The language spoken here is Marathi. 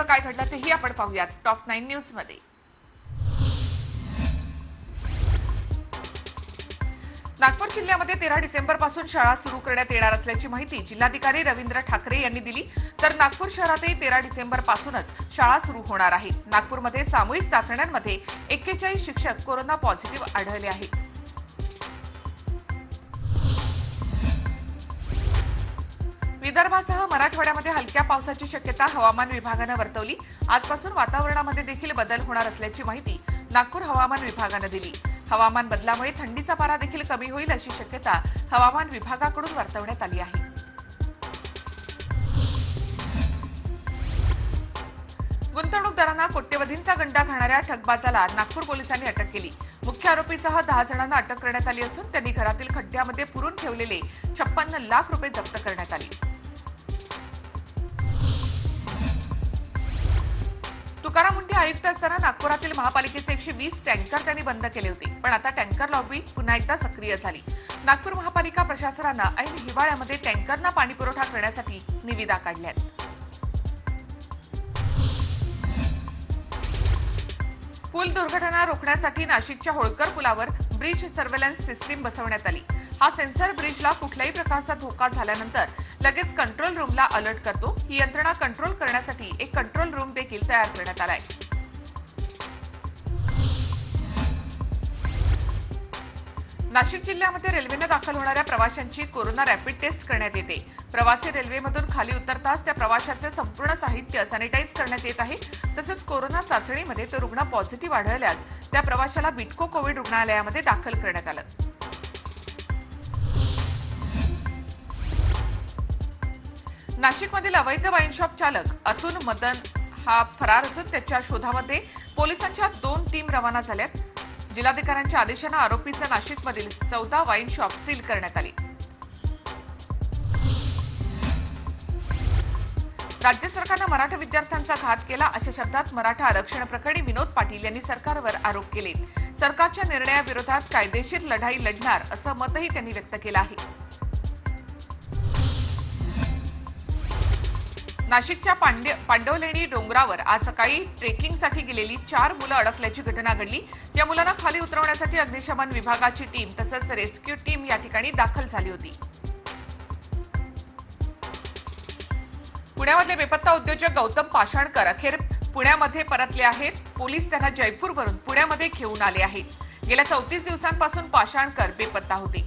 नेमकं काय घडलं तेही आपण पाहूयात. टॉप नाईन न्यूजमध्ये नागपूर जिल्ह्यामध्ये तेरा डिसेंबरपासून शाळा सुरू करण्यात येणार असल्याची माहिती जिल्हाधिकारी रवींद्र ठाकरे यांनी दिली. तर नागपूर शहरातही तेरा डिसेंबर पासूनच शाळा सुरू होणार आहेत नागपूरमध्ये सामूहिक चाचण्यांमध्ये एक्केचाळीस शिक्षक कोरोना पॉझिटिव्ह आढळले आहेत. विदर्भासह मराठवाड्यामध्ये हलक्या पावसाची शक्यता हवामान विभागानं वर्तवली. आजपासून वातावरणामध्ये देखील बदल होणार असल्याची माहिती नागपूर हवामान विभागानं दिली. हवामान बदलामुळे थंडीचा पारा देखील कमी होईल अशी शक्यता हवामान विभागाकडून वर्तवण्यात आली आहे. गुंतवणूकदारांना कोट्यवधींचा गंडा घालणाऱ्या ठगबाजाला नागपूर पोलिसांनी अटक केली. मुख्य आरोपीसह दहा जणांना अटक करण्यात आली असून त्यांनी घरातील खड्ड्यामध्ये पुरून ठेवलेले छप्पन्न लाख रुपये जप्त करण्यात आले. तुकाराम मुंडे आयुक्त असताना नागपुरातील महापालिकेचे एकशे वीस टँकर त्यांनी बंद केले होते. पण आता टँकर लॉबी पुन्हा एकदा सक्रिय झाली. नागपूर महापालिका प्रशासनानं ऐन हिवाळ्यामध्ये टँकरना पाणी पुरवठा करण्यासाठी निविदा काढल्यात. पूल दुर्घटना रोखण्यासाठी नाशिकच्या होळकर पुलावर ब्रिज सर्व्हेलन्स सिस्टीम बसवण्यात आली. हा सेन्सर ब्रिजला कुठल्याही प्रकारचा धोका झाल्यानंतर लगेच कंट्रोल रूमला अलर्ट करतो. ही यंत्रणा कंट्रोल करण्यासाठी एक कंट्रोल रूम देखील तयार करण्यात आलाय. नाशिक जिल्ह्यामध्ये रेल्वेनं दाखल होणाऱ्या प्रवाशांची कोरोना रॅपिड टेस्ट करण्यात येते. प्रवासी रेल्वेमधून खाली उतरताच त्या प्रवाशाचे संपूर्ण साहित्य सॅनिटाईज करण्यात येत आहे. तसंच कोरोना चाचणीमध्ये तो रुग्ण पॉझिटिव्ह आढळल्यास त्या प्रवाशाला बिटको कोविड रुग्णालयामध्ये दाखल करण्यात आलं. नाशिकमधील अवैध वाईन शॉप चालक अतुल मदन हा फरार असून त्याच्या शोधामध्ये पोलिसांच्या दोन टीम रवाना झाल्यात. जिल्हाधिकाऱ्यांच्या आदेशानं आरोपीचा नाशिकमधील चौदा वाईन शॉप सील करण्यात आली. राज्य सरकारनं मराठा विद्यार्थ्यांचा घात केला अशा शब्दात मराठा आरक्षण प्रकरणी विनोद पाटील यांनी सरकारवर आरोप केले सरकारच्या निर्णयाविरोधात कायदेशीर लढाई लढणार असं मतही त्यांनी व्यक्त केलं आहे. नाशिकच्या पांडे पांडवलेणी डोंगरावर आज सकाळी ट्रेकिंगसाठी गेलेली चार मुलं अडकल्याची घटना घडली. या मुलांना खाली उतरवण्यासाठी अग्निशमन विभागाची टीम तसंच रेस्क्यू टीम या ठिकाणी दाखल झाली होती. पुण्यामधले बेपत्ता उद्योजक गौतम पाषाणकर अखेर पुण्यामध्ये परतले आहेत. पोलीस त्यांना जयपूरवरून पुण्यामध्ये घेऊन आले आहेत. गेल्या चौतीस दिवसांपासून पाषाणकर बेपत्ता होते.